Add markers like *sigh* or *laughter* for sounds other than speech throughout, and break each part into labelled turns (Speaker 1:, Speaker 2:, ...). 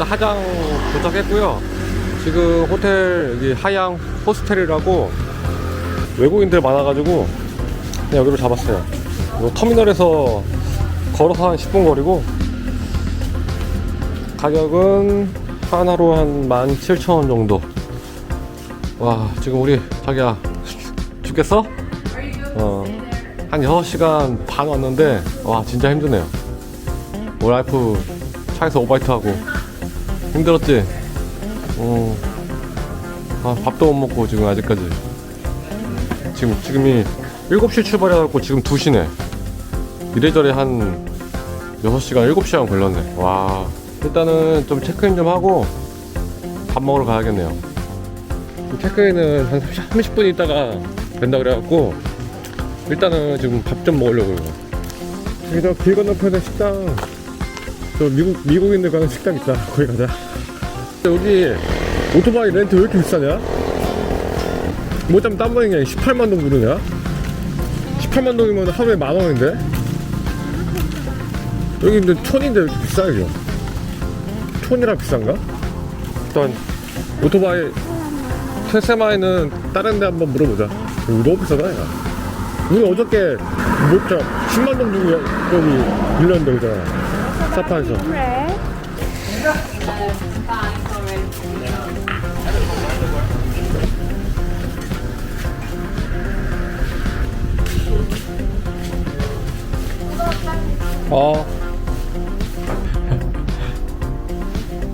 Speaker 1: 일단 하장 도착했고요. 지금 호텔 여기 하양 호스텔이라고 외국인들 많아가지고 그냥 여기로 잡았어요. 터미널에서 걸어서 한 10분 거리고 가격은 하나로 한 17,000원 정도. 와 지금 우리 자기야 죽겠어? 어, 한 6시간 반 왔는데 와 진짜 힘드네요 우리 와이프 차에서 오바이트 하고 힘들었지? 어, 아, 밥도 못 먹고 지금 아직까지. 지금 지금이 7시 출발해갖고 지금 2시네. 이래저래 한 6시간 7시간 걸렸네. 와. 일단은 좀 체크인 좀 하고 밥 먹으러 가야겠네요. 체크인은 한 30 분 있다가 된다 그래갖고 일단은 지금 밥 좀 먹으려고요. 여기 저길 건너편에 식당 저 미국 미국인들 가는 식당 있다. 거기 가자. 여기 오토바이 렌트 왜 이렇게 비싸냐? 뭐좀 땀번인 게 18만 동 부르냐? 18만 동이면 하루에 만 원인데? 여기 근데 촌인데 비싸 이거? 촌이라 비싼가? 일단 오토바이 테세마에는 다른 데 한번 물어보자. 여기 너무 비싸다, 야. 우리 어저께 뭐자 10만 동 주고 여기 빌렸는데 그잖아. 사파에서. 어.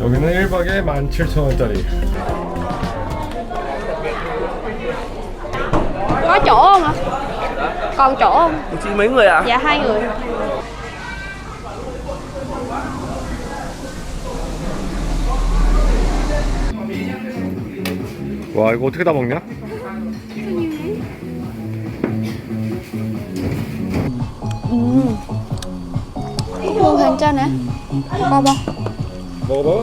Speaker 1: 여기는 1박에 17,000원짜리.
Speaker 2: có chỗ không ạ còn chỗ không
Speaker 3: Chị mấy người ạ?
Speaker 2: dạ hai người
Speaker 1: 와, 이거 어떻게 다 먹냐?
Speaker 2: trên nè coi bông
Speaker 1: 먹어봐.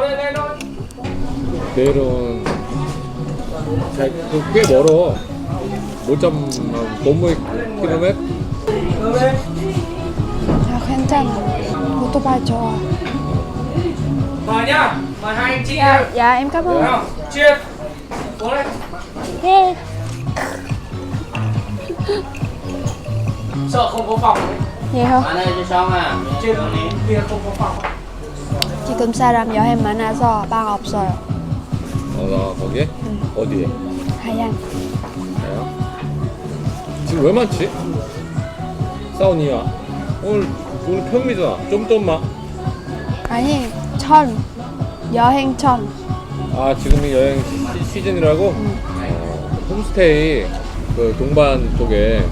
Speaker 3: đây đây thôi
Speaker 1: 내일은 잘, 그꽤 멀어. 5.50 km?
Speaker 2: trên ô tô bay cho
Speaker 3: Mời nhá Mời hai anh chị
Speaker 2: dạ,
Speaker 3: nhá
Speaker 2: dạ em cảm ơn
Speaker 3: Được không? Chia Uống đây
Speaker 2: yeah.
Speaker 3: Sợ không có phòng ấy.
Speaker 2: vậy hả
Speaker 4: Ở đây cho xong à
Speaker 3: Trên kia không có phòng
Speaker 2: 지금 사람 여행 많아서 방 없어요
Speaker 1: 어, 나 거기에? 어디에?
Speaker 2: 하양
Speaker 1: 나요? 지금 왜 많지? 싸우니야? 오늘, 오늘 평일이잖아. 좀 좀만.
Speaker 2: 아니 천 여행 천
Speaker 1: 아 지금이 여행 시, 시즌이라고? 어, 홈스테이 그 동반 쪽에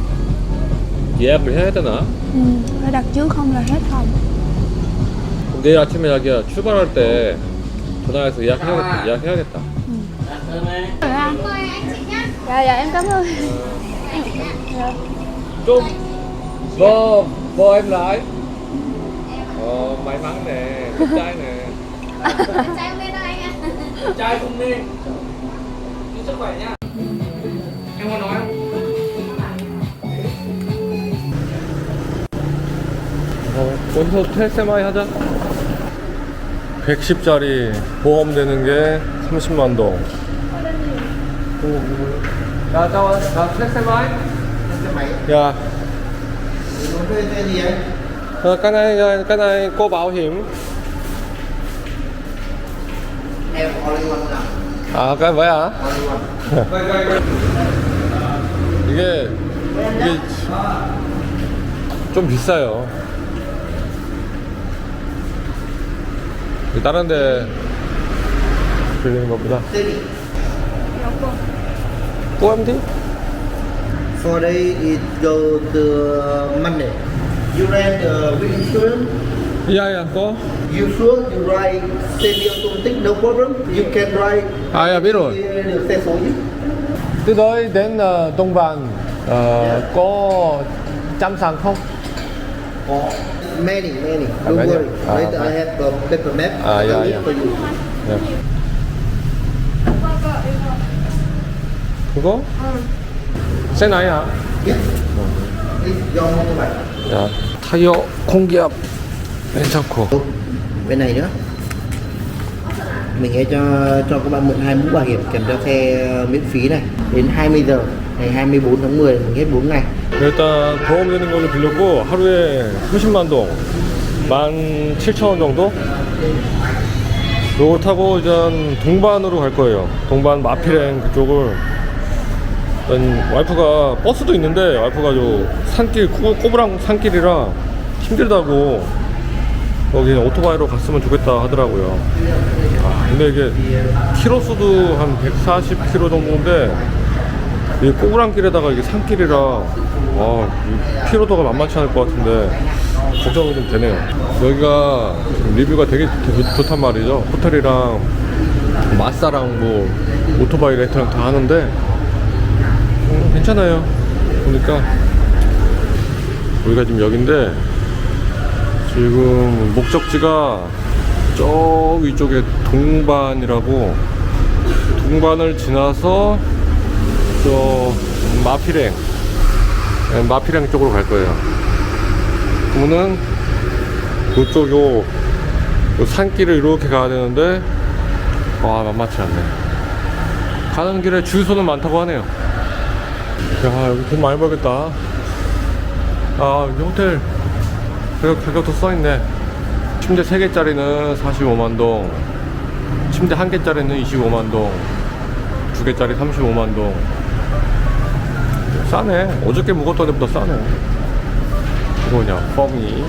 Speaker 1: 예약을 해야 되나?
Speaker 2: ừ, phải đặt trước không là hết phòng
Speaker 1: 그럼 내일 아침에 자기야 출발할 때 전화해서 예약해야겠다. 예약해야겠다.
Speaker 2: Rồi anh dạ dạ em cảm ơn dạ.
Speaker 1: 좀 em lại? 어, may mắn nè, đẹp trai nè.
Speaker 3: Trai không nên Giữ sức khỏe nhá Em có nói không?
Speaker 1: 어, 먼저 테세마이 하자. 110짜리 보험 되는 게 30만 동. 야, 따와, 야, 테세마이. 야. Ờ, cái này cái này có bảo hiểm
Speaker 4: Em only one nào
Speaker 1: 아, cái vậy à? 이게 이게 좀 비싸요. 다른 데 빌리는 것보다. 꼬암디?
Speaker 5: For day it go to Monday. You rent uh, with insurance.
Speaker 1: 야야, 거?
Speaker 5: You sure you ride semi automatic, no problem. You can ride.
Speaker 1: À, dạ, biết rồi.
Speaker 5: Được xe số chứ.
Speaker 1: Từ tới đến uh, Đông Vàng uh, có chăm sóc không?
Speaker 5: Có. Many, many.
Speaker 1: À,
Speaker 5: Don't
Speaker 1: many.
Speaker 5: worry.
Speaker 1: À,
Speaker 5: Later
Speaker 1: à.
Speaker 5: I have a paper map.
Speaker 1: À,
Speaker 5: I'll
Speaker 1: dạ,
Speaker 5: leave
Speaker 1: dạ.
Speaker 5: for you.
Speaker 1: 네. 그거? 새 나이야.
Speaker 5: Yes. This your motorbike.
Speaker 1: 야, 타이어 공기압 괜찮고.
Speaker 5: bên này nữa mình sẽ cho cho các bạn mượn hai mũ bảo hiểm kèm theo xe miễn phí này đến 20 giờ ngày 24 tháng 10 mình hết 4 ngày
Speaker 1: 일단 보험 되는 걸로 빌렸고 하루에 30만 동, 17,000원 정도? 요걸 타고 일단 동반으로 갈 거예요. 동반 마피랭 그쪽을 일단 와이프가 버스도 있는데 와이프가 요 산길 꼬- 꼬부랑 산길이라 힘들다고 거기 오토바이로 갔으면 좋겠다 하더라고요. 아, 근데 이게 키로수도 한 140km 정도인데 이 꼬부랑길에다가 이게 산길이라 아, 이 피로도가 만만치 않을 것 같은데 걱정이 좀 되네요. 여기가 리뷰가 되게 좋- 좋단 말이죠. 호텔이랑 마사랑 뭐 오토바이 렌트랑 다 하는데 음, 괜찮아요. 보니까 우리가 지금 여긴데 지금 목적지가 저 위쪽에 동반이라고 동반을 지나서 저 마피랭 네, 마피랭 쪽으로 갈 거예요. 그러면은 그쪽 요, 요 산길을 이렇게 가야 되는데 와 만만치 않네. 가는 길에 주유소는 많다고 하네요. 야 여기 돈 많이 벌겠다. 아 여기 호텔 가격, 가격도 써있네. 침대 3개짜리는 45만 동, 침대 1개짜리는 25만 동, 2개짜리 35만 동. 싸네. 어저께 묵었던 데보다 싸네. 이거 뭐냐, 펌이.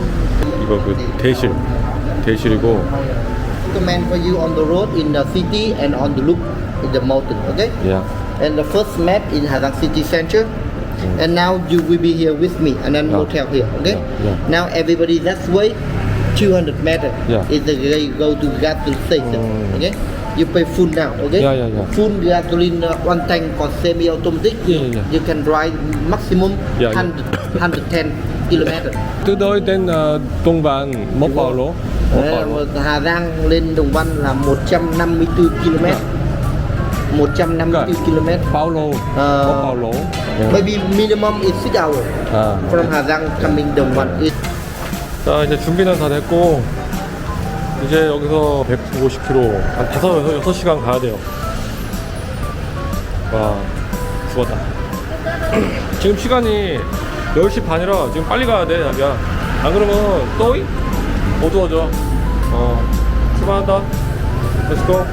Speaker 1: 이거 그 대실. 대실이고,
Speaker 5: recommend for you on the road in the city and on the loop in the mountain okay
Speaker 1: 야.
Speaker 5: And the first map in Hazang city center and now you will be here with me and then
Speaker 1: Yeah.
Speaker 5: hotel here okay
Speaker 1: Yeah, yeah.
Speaker 5: now everybody that's way 200 meter
Speaker 1: Yeah.
Speaker 5: is the way you go to gasoline station
Speaker 1: Mm.
Speaker 5: okay you pay full now okay
Speaker 1: Yeah, yeah, yeah.
Speaker 5: full gasoline uh, one tank or semi automatic
Speaker 1: Yeah, yeah, yeah.
Speaker 5: you can drive maximum
Speaker 1: Yeah, yeah.
Speaker 5: 100 110 kilometer
Speaker 1: Từ đây đến uh, Đông Ban, một bao một
Speaker 5: Hà Giang lên Đồng Văn là 154 km 154 km.
Speaker 1: Lô.
Speaker 5: Ờ.
Speaker 1: Một bao lô.
Speaker 5: maybe minimum is 6 hours
Speaker 1: 아.
Speaker 5: from Hà Giang coming Đồng Văn is
Speaker 1: 자 이제 준비는 다 됐고 이제 여기서 150km 한 5, 6시간 가야 돼요. 와 죽었다. *clears throat* 지금 시간이 10시 반이라 지금 빨리 가야 돼 자기야. 안 그러면 또이 어두워져. 어 출발한다. 렛츠고